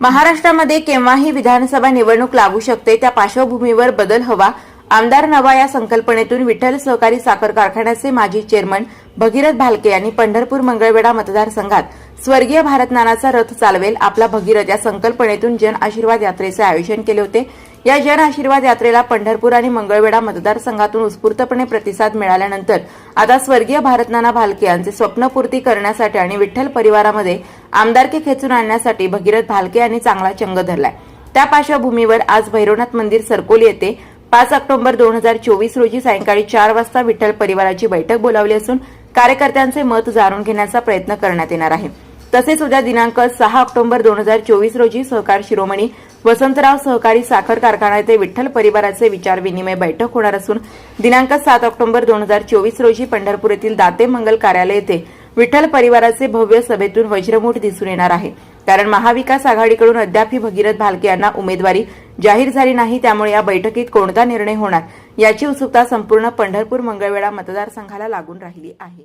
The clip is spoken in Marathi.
महाराष्ट्रामध्ये केव्हाही विधानसभा निवडणूक लागू शकते त्या पार्श्वभूमीवर बदल हवा. आमदार नवा या संकल्पनेतून विठ्ठल सहकारी साखर कारखान्याचे माजी चेअरमन भगीरथ भालके यांनी पंढरपूर मंगळवेढा मतदारसंघात स्वर्गीय भारतनानाचा रथ चालवेल आपला भगीरथ या संकल्पनेतून जन आशीर्वाद यात्रेचे आयोजन केले होते. या जन आशीर्वाद यात्रेला पंढरपूर आणि मंगळवेढा मतदारसंघातून उत्स्फूर्तपणे प्रतिसाद मिळाल्यानंतर आता स्वर्गीय भारतनाना भालके यांचे स्वप्नपूर्ती करण्यासाठी आणि विठ्ठल परिवारामध्ये आमदारकी खेचून आणण्यासाठी भगीरथ भालके यांनी चांगला चंग धरलाय. त्या पार्श्वभूमीवर आज भैरवनाथ मंदिर सरकोली येथे पाच ऑक्टोबर दोन हजार चोवीस रोजी सायंकाळी चार वाजता विठ्ठल परिवाराची बैठक बोलावली असून कार्यकर्त्यांचे मत जाणून घेण्याचा प्रयत्न करण्यात येणार आहे. तसेच उद्या दिनांक सहा ऑक्टोबर दोन हजार चोवीस रोजी सहकार शिरोमणी वसंतराव सहकारी साखर कारखाना येथे विठ्ठल परिवाराचे विचार विनिमय बैठक होणार असून दिनांक सात ऑक्टोबर दोन हजार चोवीस रोजी पंढरपूर येथील दाते मंगल कार्यालय येथे विठ्ठल परिवाराचे भव्य सभेतून वज्रमूठ दिसून येणार आहे. कारण महाविकास आघाडीकडून अद्यापही भगीरथ भालके यांना उमेदवारी जाहीर झाली नाही त्यामुळे या बैठकीत कोणता निर्णय होणार याची उत्सुकता संपूर्ण पंढरपूर मंगळवेढा मतदारसंघाला लागून राहिली आहे.